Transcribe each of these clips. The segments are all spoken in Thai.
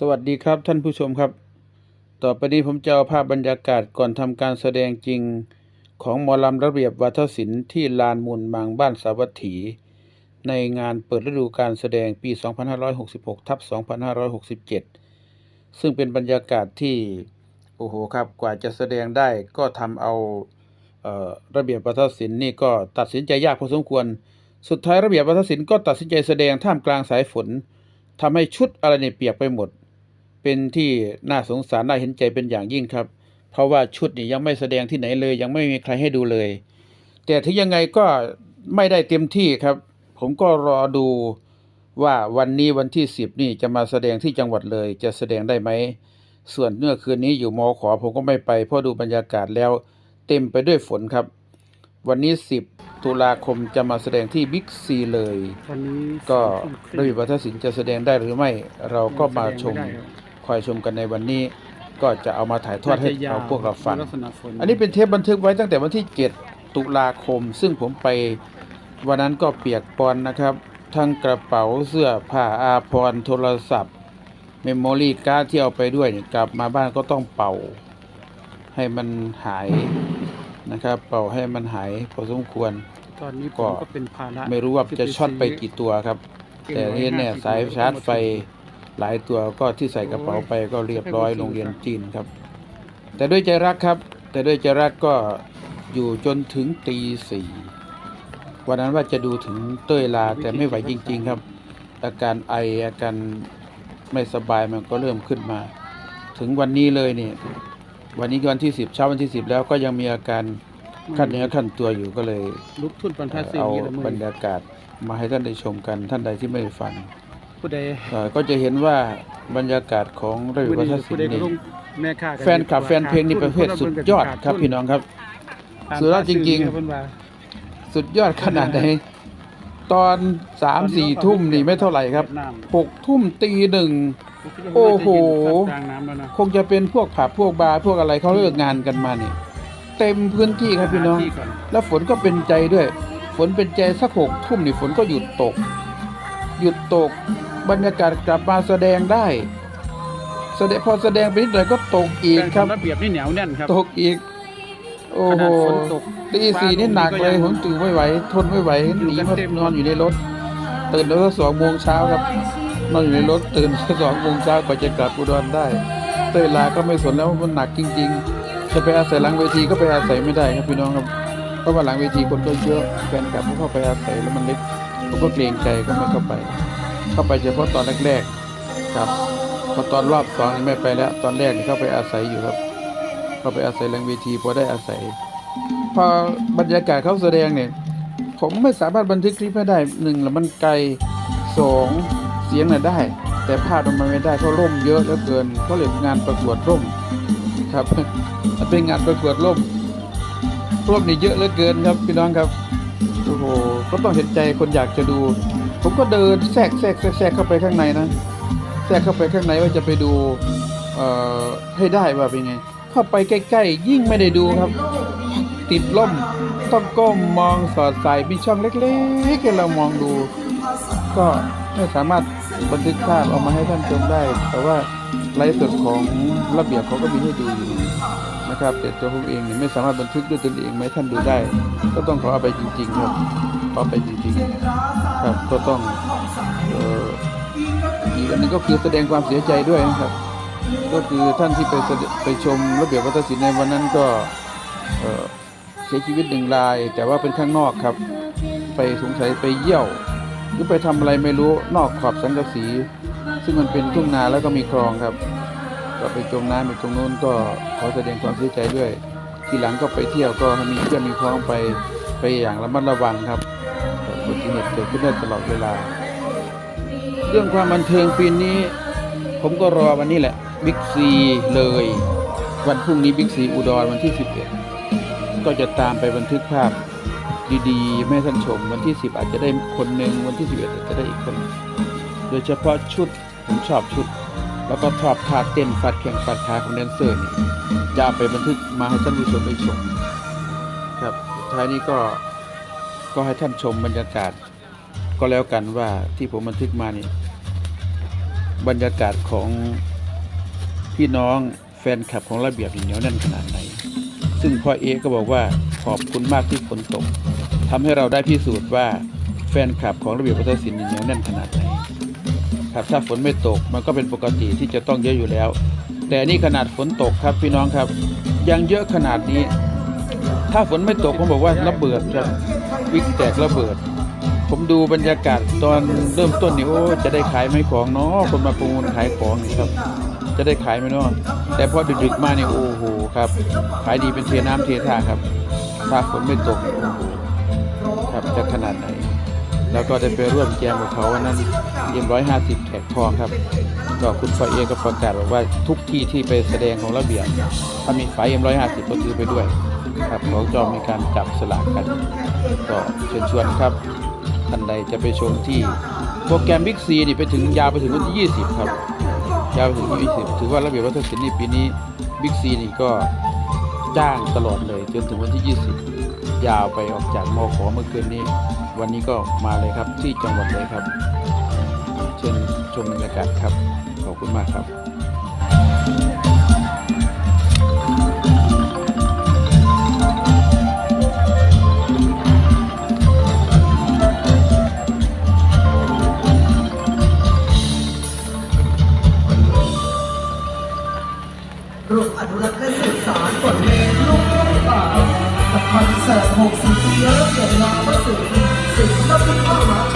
สวัสดีครับท่านผู้ชมครับ ต่อไปนี้ผมจะเอาภาพบรรยากาศก่อนทำการแสดงจริง ของหมอลำระเบียบวัฒนศิลป์ที่ลานมูลมังบ้านสาวัตถี ในงานเปิดฤดูการแสดงปี 2566ทับ2567 ซึ่งเป็นบรรยากาศที่โอ้โหครับกว่าจะแสดงได้ก็ทำเอาเออระเบียบวัฒนศิลป์นี่ก็ตัดสินใจยากพอสมควร สุดท้ายระเบียบวัฒนศิลป์ก็ตัดสินใจแสดงท่ามกลางสายฝนทำให้ชุดอะไรเนี่ยเปียกไปหมด เป็นที่น่าสงสารน่าเห็นใจเป็นอย่างยิ่งครับ เพราะว่าชุดนี่ยังไม่แสดงที่ไหนเลย ยังไม่มีใครให้ดูเลย แต่ถึงยังไงก็ไม่ได้เต็มที่ครับ ผมก็รอดูว่าวันนี้วันที่สิบนี่จะมาแสดงที่จังหวัดเลย จะแสดงได้ไหม ส่วนเมื่อคืนนี้อยู่มอขอผมก็ไม่ไป เพราะดูบรรยากาศแล้วเต็มไปด้วยฝนครับ วันนี้10ตุลาคมจะมาแสดงที่บิ๊กซีเลยตอนนี้ก็สองทุ่มคระรึ่เบีงยบวัฒนศิลป์จะแสดงได้หรือไม่ เราก็มาชมแสดงไได้ คอยชมกันในวันนี้ ก็จะเอามาถ่ายทอดให้น่จะยเราพวกเราฟังลักษณะฝนอันนี้เป็นเทปบันทึกไว้ตั้งแต่วันที่ 7 ตุลาคม ซึ่งผมไปวันนั้นก็เปียกปอนนะครับ ทั้งกระเป๋าเสื้อผ้าอาภรณ์โทรศัพท์เมมโมรี่การ์ดที่เอาไปด้วยเนี่ยกลับมาบ้านก็ต้องเป่า ให้มันหายนะครับ เป่าให้มันหายพอสมควร ตอนนี้ผก็มก็เป็นภาระไม่รู้ว่าจะช็อตไปกี่ตัวครับ แต่ที่เนี่ยสายชาร์จไฟ หลายตัวก็ที่ใส่กระเป๋าไปก็เรียบร้อยโรงเรียนจีนครับ แต่ด้วยใจรักครับ แต่ด้วยใจรักก็อยู่จนถึงตีสี่วันนั้นว่าจะดูถึงเต้ยลาแต่ไม่ไหวจริง ๆครับ อาการไออาการไม่สบายมันก็เริ่มขึ้นมา ถึงวันนี้เลยเนี่ยวันนี้วันที่สิบเช้าวันที่สิบแล้วก็ยังมีอาการขั้นเนื้อขั้นตัวอยู่ก็เลยลุกทุนปันทัเอ่ดอสิ่งเอานี้ละมืบรอรยากาศมาให้ท่านได้ชมกันท่านใดที่ไม่ได้ฟัง ผู้ใดเอ่อก็จะเห็นว่าบรรยากาศของระเบียบวัฒนศิผู้ลใดป์ก็นี่ลงแม่ค้ากัแฟนคลับแฟนเพลงนี่ประเภทสุดยอดครับพี่น้องครับ สุดยอดจริงๆเพิ่นว่าสุดยอดขนาดไหนตอนสามสี่ทุ่มนี่ไม่เท่าไหร่ครับหกทุ่มตีหนึ่ง โอ้โห กลางน้ำแล้วนะคงจะเป็นพวกผับพวกบาร์พวกอะไรเขาเลิกงานกันมานี่เต็มพื้นที่ครับพี่น้องหาที่ก่แล้วฝนก็เป็นใจด้วย ฝนเป็นใจสักหกทุ่มนี่ฝนก็หยุดตก หยุดตก บรรยากาศกลับมาแสดงได้ แสดงพอแสดงไปนิดหน่อยก็ตกอีกครับแฟนระเบียบนี่เหนียวแน่นครับ ตกอีก โอ้ขโหนาดฝนตกตีสี่นี่หนักเลย ฟ้าลงผมตื่นไม่ไหว ทนไม่ไหวอยู่หนีกันมาเต็ม นอนอยู่ในรถ ตื่นแล้วก็สองโมงเช้าครับ นอนอยู่ในรถตื่นสองโมงเช้ากว่าจะกลับอุดรได้ เต้ยลาก็ไม่สนแล้วมันหนักจริง ๆ จะไปอาศัยหลังเวทีก็ไปอาศัยไม่ได้ครับพี่น้องครับเพราะว่าหลังเวทีคนก็เยอะแฟนคลับเขาเข้าไปอาศัยแล้วมันเล็กผมก็เกรงใจก็ไม่เข้าไป เข้าไปเฉพาะตอนแรกๆครับพอตอนรอบสองไม่ไปแล้ว ตอนแรกเข้าไปอาศัยอยู่ครับ เข้าไปอาศัยหลังเวทีพอได้อาศัย พอบรรยากาศเขาแสดงเนี่ยผมไม่สามารถบันทึกคลิปให้ได้หนึ่งแล้วมันไกลสองเสียงน่ะได้ แต่ภาพมันไม่ได้เพราะร่มเยอะเหลือเกินเพราะเรียกงานประกวดร่มครับเป็นงานประกวดร่มร่มนี่เยอะเหลือเกินครับพี่น้องครับโอ้โหก็ต้องเห็นใจคนอยากจะดู ผมก็เดินแทรกแทรกแทรกเข้าไปข้างในนะแทรกเข้าไปข้างในว่าจะไปดูเอ่อให้ได้ว่าเป็นไง เข้าไปใกล้ๆ ยิ่งไม่ได้ดูครับ ติดล่มต้องก้มมองสอดสายมีช่องเล็กๆให้เรามองดู ก็ไม่สามารถบันทึกภาพเอามาให้ท่านชมได้ แต่ว่าไลฟ์สดของระเบียบเขาก็มีให้ดูอยู่ นะครับ แต่ตัวผมเองเนี่ยไม่สามารถบันทึกด้วยตนเองไหมท่านดูได้ ก็ต้องขอเอาไปจริง ๆ ครับขอไปจริงๆครับก็ต้องเอออีกอันหนึงก็คือแสดงความเสียใจด้วยนะครับ ก็คือท่านที่ไปไปชมระเบียบวัฒนศิลป์ในวันนั้นก็เสียชีวิตหนึ่งราย แต่ว่าเป็นข้างนอกครับ ไปสงสัยไปเยี่ยว หรือไปทำอะไรไม่รู้นอกขอบสังกะสี ซึ่งมันเป็นทุ่งนาแล้วก็มีคลองครับ ก็ไปจมน้ำอยู่ตรงนู้นก็ขอแสดงความเสียใจด้วย ทีหลังก็ไปเที่ยวก็มีเพื่อนมีพ้องไปไปอย่างระมัดระวังครับอุบัติเหตุเกิดขึ้นได้ตลอดเวลา เรื่องความบันเทิงปีนี้ ผมก็รอวันนี้แหละบิ๊กซีเลย วันพรุ่งนี้บิ๊กซีอุดรวันที่ 11 ก็จะตามไปบันทึกภาพดีๆไม่ให้ท่านชม วันที่ 10 อาจจะได้คนหนึ่งวันที่ 11 อาจจะได้อีกคน โดยเฉพาะชุดผมชอบชุด แล้วก็ชอบท่าเต้นฟัดแข่งฟัดขาของแดนเซอร์นี่จะไปบันทึกมาให้ท่านผู้ชมได้ชมครับท้ายนี้ก็ก็ให้ท่านชมบรรยากาศ ก็แล้วกันว่าที่ผมบันทึกมานี่บรรยากาศของพี่น้องแฟนคลับของระเบียบเหนียวแน่นขนาดไหน ซึ่งพ่อเอก็บอกว่าขอบคุณมากที่ฝนตกทำให้เราได้พิสูจน์ว่าแฟนคลับของระเบียบวัฒนศิลป์เหนียวแน่นขนาดไหน ครับถ้าฝนไม่ตกมันก็เป็นปกติที่จะต้องเยอะอยู่แล้ว แต่นี่ขนาดฝนตกครับพี่น้องครับ ยังเยอะขนาดนี้ ถ้าฝนไม่ตกผมบอกว่าระเบิดครับวิกแตกระเบิด ผมดูบรรยากาศตอนเริ่มต้นนี่โอ้จะได้ขายไหมของเนาะคนมาประมูลขายของนี่ครับ จะได้ขายไหมเนาะแต่พอดึกๆมาเนี่ยโอ้โหครับ ขายดีเป็นเทน้ำเทท่าครับ ถ้าฝนไม่ตกโอ้โหครับจะขนาดไหน แล้วก็ได้ไปร่วมแจมกับเขาวันนั้นเอ็มร้อยห้าสิบแขกทองครับก็คุณไฟเองก็ประกาศบอกว่าทุกที่ที่ไปแสดงของระเบียบถ้ามีไฟเอ็มร้อยห้าสิบก็ซื้อไปด้วยครับเขาจอมีการจับสลากกันก็เชิญชวนครับท่านใดจะไปชมที่โปรแกรมบิ๊กซีนี่ไปถึงยาวไปถึงวันที่ 20 ครับ ยาวไปถึงวันที่20 ถือว่าระเบียบวัฒนศิลป์นี่ปีนี้บิ๊กซีนี่ก็จ้างตลอดเลยจนถึงวันที่ 20 ยาวไปออกจากมอขอเมื่อคืนนี้ วันนี้ก็มาเลยครับที่จังหวัดเลยครับ เชิญชมบรรยากาศครับ ขอบคุณมากครับร่วมอนุรักษ์และสืบสานบทเพลงลูกทุ่งป่ากับคอนเสิร์ต60ปีระเบียบวาทศิล ป์ศิลปิน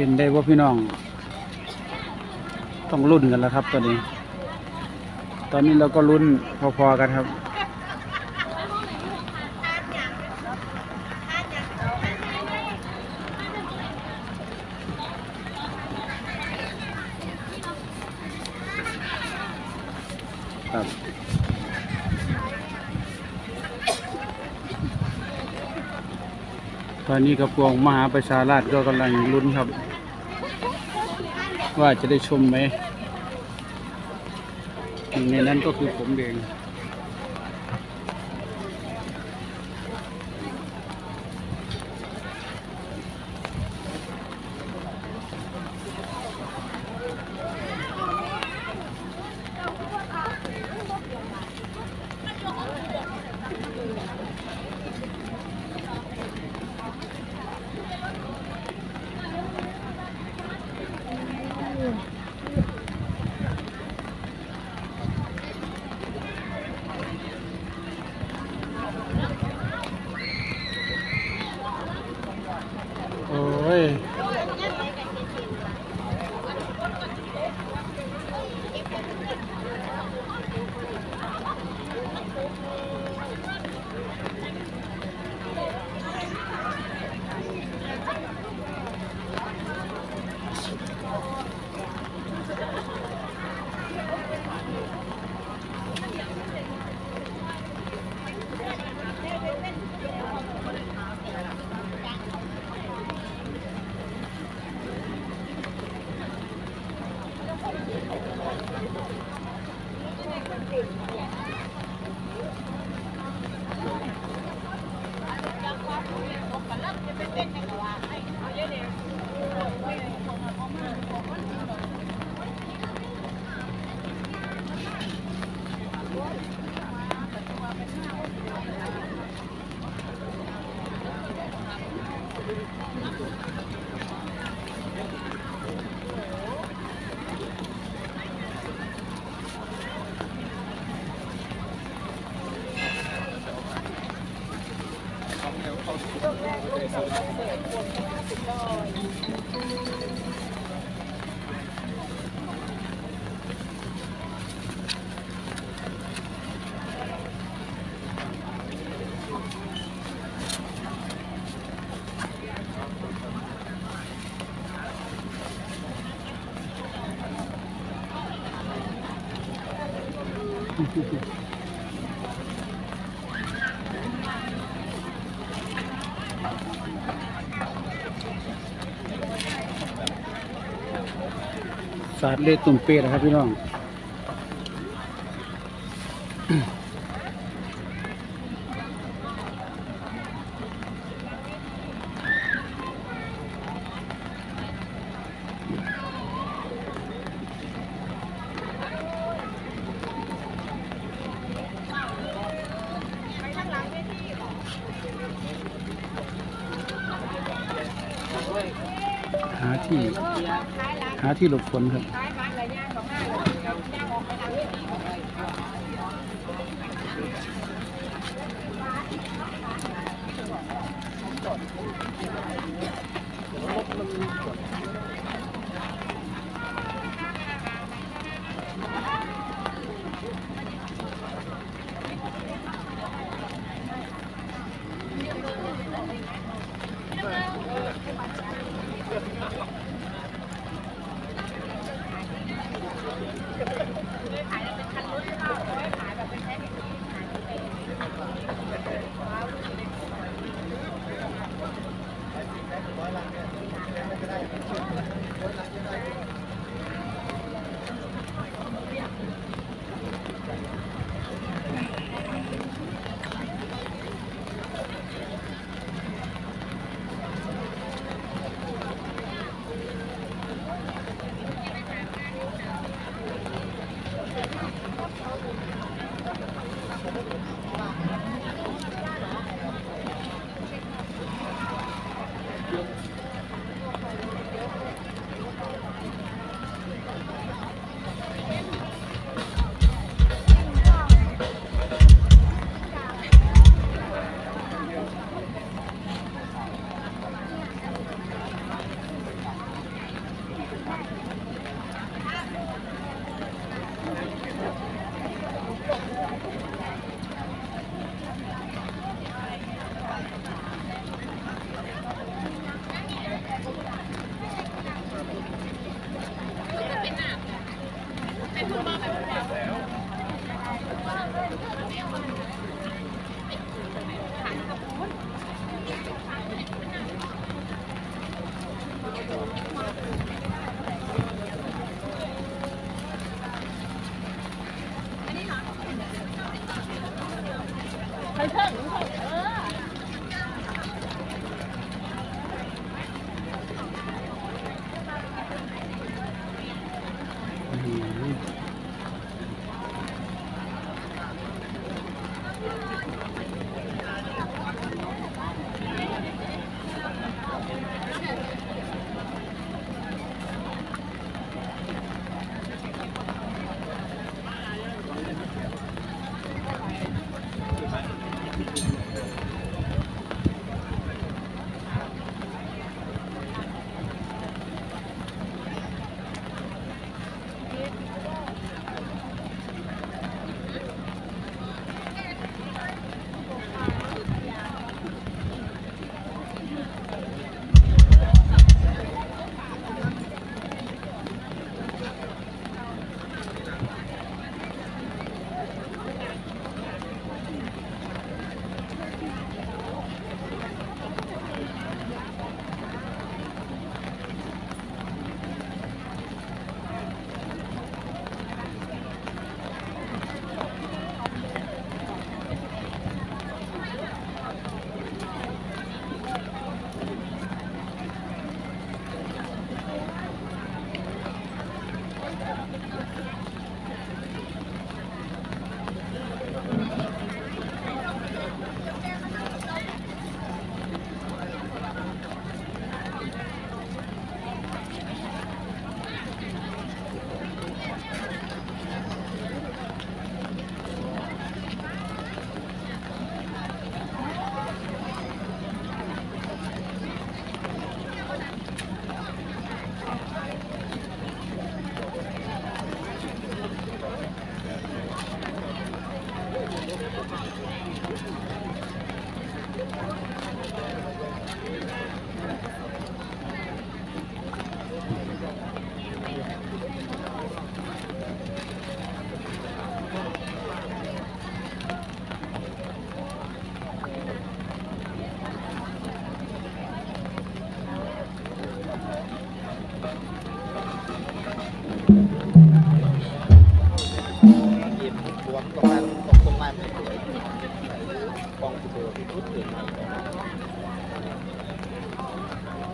เห็นได้ว่าพี่น้อง ต้องรุ่นกันแล้วครับตอนนี้ ตอนนี้เราก็รุ่นพอๆกันครับครับ ตอนนี้กระพวงมหาประชาราชก็กำลังลุ้นครับ ว่าจะได้ชมไหมหนึ่งในนั้นก็คือผมเอง สาดเลตุ่มเปียนะครับพี่น้อง หาที่ หาที่หลบฝนครับ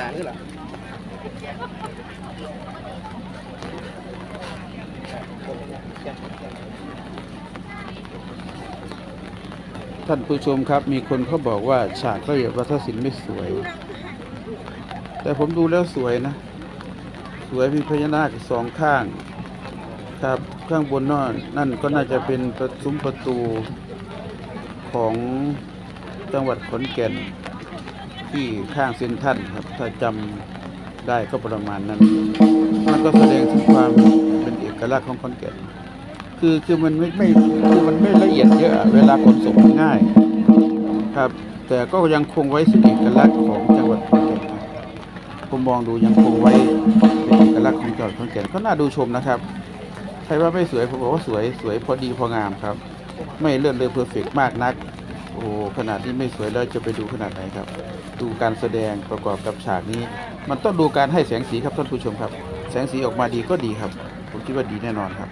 นานี่เหรอท่านผู้ชมครับมีคนเขาบอกว่าฉากระเบียบวัฒนศิลป์ไม่สวย แต่ผมดูแล้วสวยนะ สวยมีพญานาคสองข้าง ครับข้างบนนั่นนั่นก็น่าจะเป็นประซุ้มประตูของจังหวัดขอนแก่น ที่ข้างเซ็นทรัลครับ ถ้าจำได้ก็ประมาณนั้น มันก็แสดงถึงความเป็นเอกลักษณ์ของขอนแก่นคือคือมันไม่ไม่คือมันไม่ละเอียดเยอะเวลาขนส่งง่ายครับ แต่ก็ยังคงไว้ซึ่งเอกลักษณ์ของจังหวัดขอนแก่นผมมองดูยังคงไว้เป็นเอกลักษณ์ของจังหวัดขอนแก่นก็น่าดูชมนะครับใครว่าไม่สวยผมบอกว่าสวยสวยพอดีพองามครับ ไม่เลื่อนเลยเพอร์เฟกมากนัก โอ้ขนาดที่ไม่สวยแล้วจะไปดูขนาดไหนครับ ดูการแสดงประกอบกับฉากนี้ มันต้องดูการให้แสงสีครับท่านผู้ชมครับ แสงสีออกมาดีก็ดีครับ ผมคิดว่าดีแน่นอนครับ